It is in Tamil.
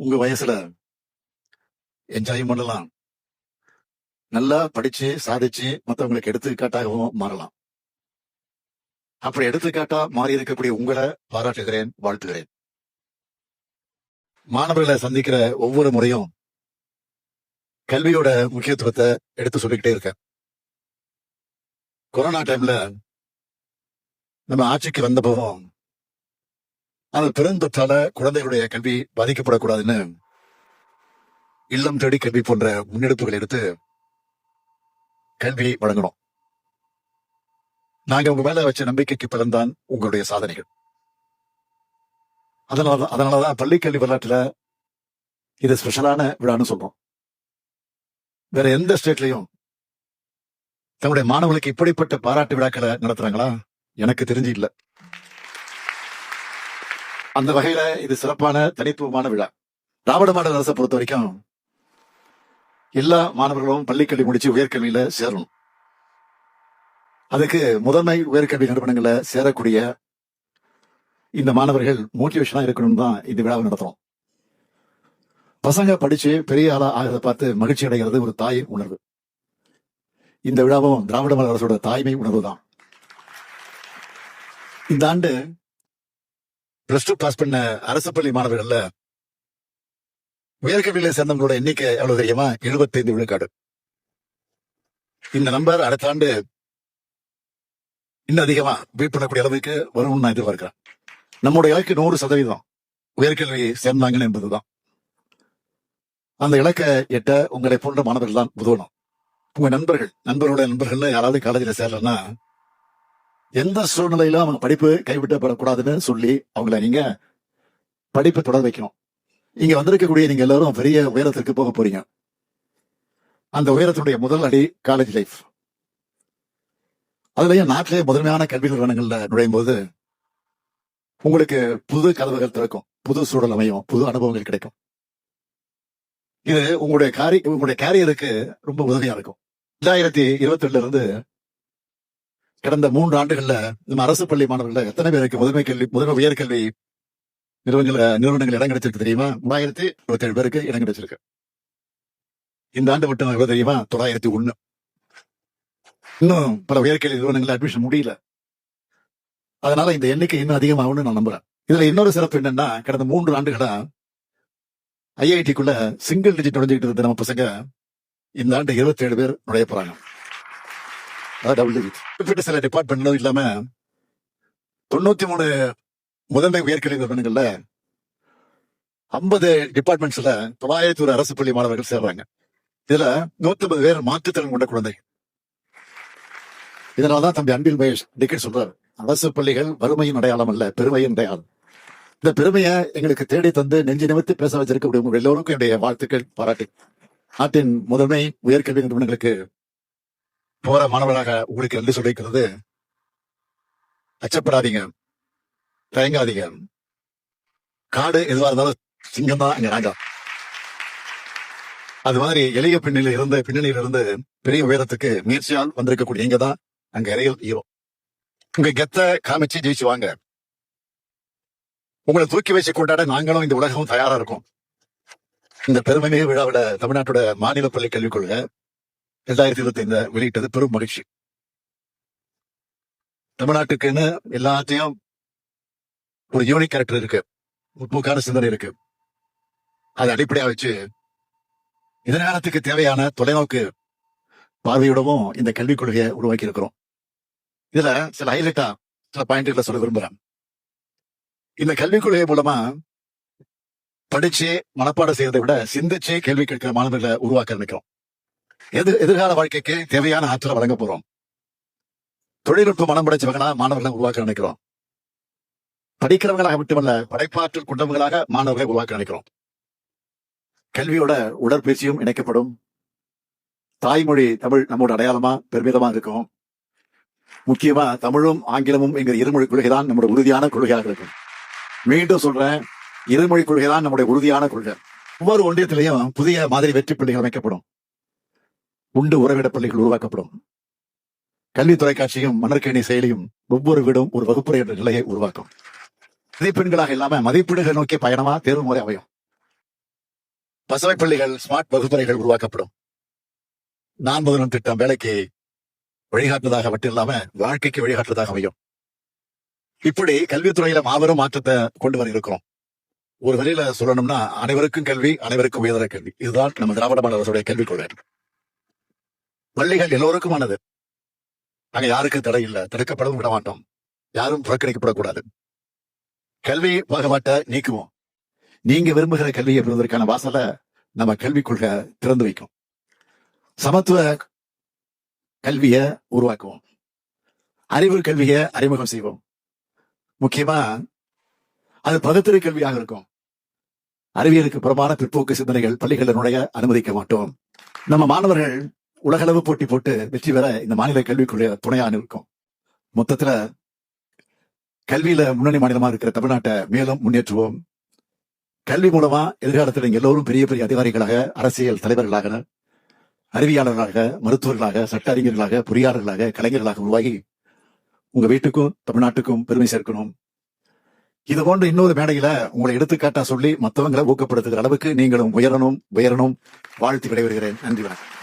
உங்க வயசுல என்ஜாயும் பண்ணலாம். நல்லா படிச்சு சாதிச்சு மத்தவங்களுக்கு எடுத்துக்காட்டாகவும் மாறலாம். அப்படி எடுத்துக்காட்டா மாறி இருக்கக்கூடிய உங்களை பாராட்டுகிறேன் வாழ்த்துகிறேன். மாணவர்களை சந்திக்கிற ஒவ்வொரு முறையும் கல்வியோட முக்கியத்துவத்தை எடுத்து சொல்லிக்கிட்டே இருக்கேன். கொரோனா டைம்ல நம்ம ஆட்சிக்கு வந்தப்பவும் ஆனால் பெருந்தொற்றால குழந்தைகளுடைய கல்வி பாதிக்கப்படக்கூடாதுன்னு இல்லம் தேடி கல்வி போன்ற முன்னெடுப்புகள் எடுத்து கல்வி வழங்கணும். நாங்க உங்க மேல வச்ச நம்பிக்கைக்கு பிறந்தான் உங்களுடைய சாதனைகள். அதனால அதனாலதான் பள்ளி கல்வி வரலாற்றுல இது ஸ்பெஷலான விழான்னு சொல்றோம். வேற எந்த ஸ்டேட்லயும் தன்னுடைய மாணவர்களுக்கு இப்படிப்பட்ட பாராட்டு விழாக்களை நடத்துறாங்களா? எனக்கு தெரிஞ்சு இல்ல. அந்த வகையில இது சிறப்பான தனித்துவமான விழா. திராவிட மாடல் அரசை பொறுத்த வரைக்கும் எல்லா மாணவர்களும் பள்ளிக்கல்வி முடிச்சு உயர்கல்வியில சேரணும். அதுக்கு முதன்மை உயர்கல்வி நிறுவனங்களை சேரக்கூடிய இந்த மாணவர்கள் மோட்டிவேஷனா இருக்கணும் தான் இந்த விழாவை நடத்துறோம். பசங்க படிச்சு பெரிய ஆளா ஆகிறத பார்த்து மகிழ்ச்சி அடைகிறது ஒரு தாய் உணர்வு. இந்த விழாவும் திராவிட மாடல் அரசோட தாய்மை உணர்வு தான். இந்த ஆண்டு பிளஸ் டூ பாஸ் பண்ண அரசு பள்ளி மாணவர்கள்ல உயர்கல்வியில சேர்ந்தவங்களோட எண்ணிக்கை எவ்வளவு தெரியுமா? 75 விழுக்காடு. இந்த நம்பர் அடுத்த ஆண்டு இன்னும் அதிகமா பீட் பண்ணக்கூடிய அளவுக்கு வரும்னு நான் எதிர்பார்க்கிறேன். நம்முடைய இலக்கு நூறு சதவீதம் உயர்கல்வி சேர்ந்தாங்கன்னு என்பதுதான். அந்த இலக்கை எட்ட உங்களை போன்ற மாணவர்கள் தான் உதவணும் உங்க நண்பர்கள் நண்பர்களோட நண்பர்கள்ல யாராவது காலேஜில் சேரலன்னா எந்த சூழ்நிலையிலும் அவங்க படிப்பு கைவிட்டப்படக்கூடாதுன்னு சொல்லி அவங்கள நீங்க படிப்பை தொடர வைக்கணும். இங்க வந்திருக்கக்கூடிய நீங்க எல்லாரும் பெரிய உயரத்திற்கு போக போறீங்க. அந்த உயரத்தினுடைய முதல் அடி காலேஜ் லைஃப் அதுலயும் நாட்டிலேயே முதன்மையான கல்வி நிறுவனங்கள்ல நுழையும் போது உங்களுக்கு புது கதவுகள் திறக்கும். புது சூழல் அமையும். புது அனுபவங்கள் கிடைக்கும். இது உங்களுடைய காரி உங்களுடைய கேரியருக்கு ரொம்ப உதவியா இருக்கும். ரெண்டாயிரத்தி இருபத்தி ரெண்டுல இருந்து கடந்த மூன்று ஆண்டுகள்ல நம்ம அரசு பள்ளி மாணவர்கள் எத்தனை பேருக்கு முதன்மை கல்வி முதன்மை உயர்கல்வி நிறுவனங்கள நிறுவனங்கள் இடம் கிடைச்சிருக்கு தெரியுமா? மூவாயிரத்தி இருபத்தி ஏழு பேருக்கு இடம் கிடைச்சிருக்கு. இந்த ஆண்டு மட்டும் எவ்வளவு தெரியுமா? தொள்ளாயிரத்தி ஒண்ணு. இன்னும் பல உயர்கல்வி நிறுவனங்கள் அட்மிஷன் முடியல. அதனால இந்த எண்ணிக்கை இன்னும் அதிகமாகும்னு நான் நம்புறேன். இதுல இன்னொரு சிறப்பு என்னன்னா கடந்த மூன்று ஆண்டுகளா ஐஐடிக்குள்ள சிங்கிள் டிஜிட் நுழைஞ்சுக்கிட்டு இருந்த நம்ம பசங்க இந்த ஆண்டு இருபத்தி ஏழு பேர் நுழைய போறாங்க. குறிப்பிட்ட சில டிபார்ட்மெண்ட்லும் இல்லாம தொண்ணூத்தி மூணு முதன்மை உயர்கல்வி நிறுவனங்கள்ல ஐம்பது டிபார்ட்மெண்ட்ஸ்ல தொள்ளாயிரத்தி ஒரு அரசு பள்ளி மாணவர்கள் சேர்றாங்க. இதுல நூத்தி ஐம்பது பேர் மாற்றுத்திறன் கொண்ட குழந்தை. இதனாலதான் தம்பி அன்பில் மகேஷ் டிக்கெட் சொல்றாரு. அரசு பள்ளிகள் வறுமையின் அடையாளம் அல்ல பெருமையின் அடையாளம் இந்த பெருமையை எங்களுக்கு தேடி தந்து நெஞ்சு நிமித்து பேச வச்சிருக்கக்கூடிய உங்க எல்லோருக்கும் என்னுடைய வாழ்த்துக்கள் பாராட்டு நாட்டின் முதன்மை உயர்கல்வி நிறுவனங்களுக்கு போற மாணவராக உங்களுக்கு நன்றி சொல்லிக்கிறது அச்சப்படாதீங்க. தயங்காதீங்க. காடு எதுவா இருந்தாலும் சிங்கம் தான் அங்க ராஜா. அது மாதிரி எளிய பின்னணியில் இருந்த பின்னணியில இருந்து பெரிய உயரத்துக்கு முயற்சியால் வந்திருக்கக்கூடிய இங்க தான் அங்க இறையல் ஹீரோ உங்க கெத்த காமிச்சு ஜெயிச்சு வாங்க. உங்களை தூக்கி வச்சு கொண்டாட நாங்களும் இந்த உலகமும் தயாரா இருக்கோம். இந்த பெருமைமிகு விழாவில தமிழ்நாட்டோட மாநில பள்ளி கல்விக் கொள்கை ரெண்டாயிரத்தி இருபத்தி ஐந்து வெளியிட்டது பெரும் மகிழ்ச்சி. தமிழ்நாட்டுக்குன்னு எல்லாத்தையும் ஒரு யூனிக் கேரக்டர் இருக்கு. முற்போக்கான சிந்தனை இருக்கு. அதை அடிப்படையா வச்சு எதிர்காலத்துக்கு தேவையான தொலைநோக்கு பார்வையோடவும் இந்த கல்விக் கொள்கையை உருவாக்கி இருக்கிறோம். இதுல சில ஹைலைட்டா சில பாயிண்ட்களை சொல்ல விரும்புறேன். இந்த கல்விக் கொள்கை மூலமா படிச்சு மனப்பாடம் செய்யறதை விட சிந்திச்சே கேள்வி கேட்கிற மாணவர்களை உருவாக்க நினைக்கிறோம் எதிர் எதிர்கால வாழ்க்கைக்கு தேவையான ஆற்றலை வழங்க போறோம். தொழில்நுட்ப மனம் படைச்சவங்களா மாணவர்களை உருவாக்க நினைக்கிறோம். படிக்கிறவங்களாக மட்டுமல்ல படைப்பாற்றல் கொண்டவங்களாக மாணவர்களை உருவாக்க நினைக்கிறோம். கல்வியோட உடற்பயிற்சியும் இணைக்கப்படும். தாய்மொழி தமிழ் நம்மோட அடையாளமா பெருமிதமா இருக்கும். முக்கியமா தமிழும் ஆங்கிலமும் என்கிற இருமொழி கொள்கைதான் நம்முடைய உறுதியான கொள்கையாக இருக்கும். மீண்டும் சொல்றேன் இருமொழி கொள்கைதான் நம்முடைய உறுதியான கொள்கை. ஒவ்வொரு ஒன்றியத்திலையும் புதிய மாதிரி வெற்றி பள்ளிகள் அமைக்கப்படும். உண்டு உறவிட பள்ளிகள் உருவாக்கப்படும். கல்வி தொலைக்காட்சியும் மணற்கேணி செயலியும் ஒவ்வொரு வீடும் ஒரு வகுப்புரை என்ற நிலையை உருவாக்கும். மதிப்பெண்களாக இல்லாம மதிப்பீடுகள் நோக்கிய பயணமா தேர்வு முறை அமையும். பசுமை பள்ளிகள் ஸ்மார்ட் வகுப்பறைகள் உருவாக்கப்படும். நான் முதலும் திட்டம் வேலைக்கு வழிகாட்டுவதாக மட்டும் இல்லாம வாழ்க்கைக்கு வழிகாட்டுவதாக அமையும். இப்படி கல்வித்துறையில மாபெரும் மாற்றத்தை கொண்டு வர இருக்கிறோம். ஒரு வழியில சொல்லணும்னா அனைவருக்கும் கல்வி அனைவருக்கும் உயர்தர கல்வி. இதுதான் நம்ம திராவிட மாடல் அரசுடைய கல்விக் கொள்கை. பள்ளிகள் எல்லோருக்குமானது அங்க யாருக்கும் தடை இல்லை. தடுக்கப்படவும் விட மாட்டோம். யாரும் புறக்கணிக்கப்படக்கூடாது. கல்வி பாகுபாட்டை நீக்குவோம். நீங்க விரும்புகிற கல்வியை பெறுவதற்கான வாசலை நம்ம கல்விக் கொள்கை திறந்து வைக்கும். சமத்துவ கல்விய உருவாக்குவோம். அறிவு கல்வியை அறிமுகம் செய்வோம். முக்கியமா அது பகுத்தறி கல்வியாக இருக்கும். அறிவியலுக்கு புறமான பிற்போக்கு சிந்தனைகள் பள்ளிகளினுடைய நுழைய அனுமதிக்க மாட்டோம். நம்ம மாணவர்கள் உலகளவு போட்டி போட்டு வெற்றி பெற இந்த மாநில கல்விக்குள்ள துணையாக இருக்கும். மொத்தத்துல கல்வியில முன்னணி மாநிலமா இருக்கிற தமிழ்நாட்டை மேலும் முன்னேற்றுவோம். கல்வி மூலமா எதிர்காலத்தில் நீங்க எல்லோரும் பெரிய பெரிய அதிகாரிகளாக அரசியல் தலைவர்களாக அறிவியாளர்களாக மருத்துவர்களாக சட்ட அறிஞர்களாக பொறியாளர்களாக கலைஞர்களாக உருவாகி உங்க வீட்டுக்கும் தமிழ்நாட்டுக்கும் பெருமை சேர்க்கணும். இது போன்ற இன்னொரு மேடையில உங்களை எடுத்துக்காட்டா சொல்லி மத்தவங்களை ஊக்கப்படுத்துகிற அளவுக்கு நீங்களும் உயரணும் உயரணும். வாழ்த்து விடைபெறுகிறேன். நன்றி வணக்கம்.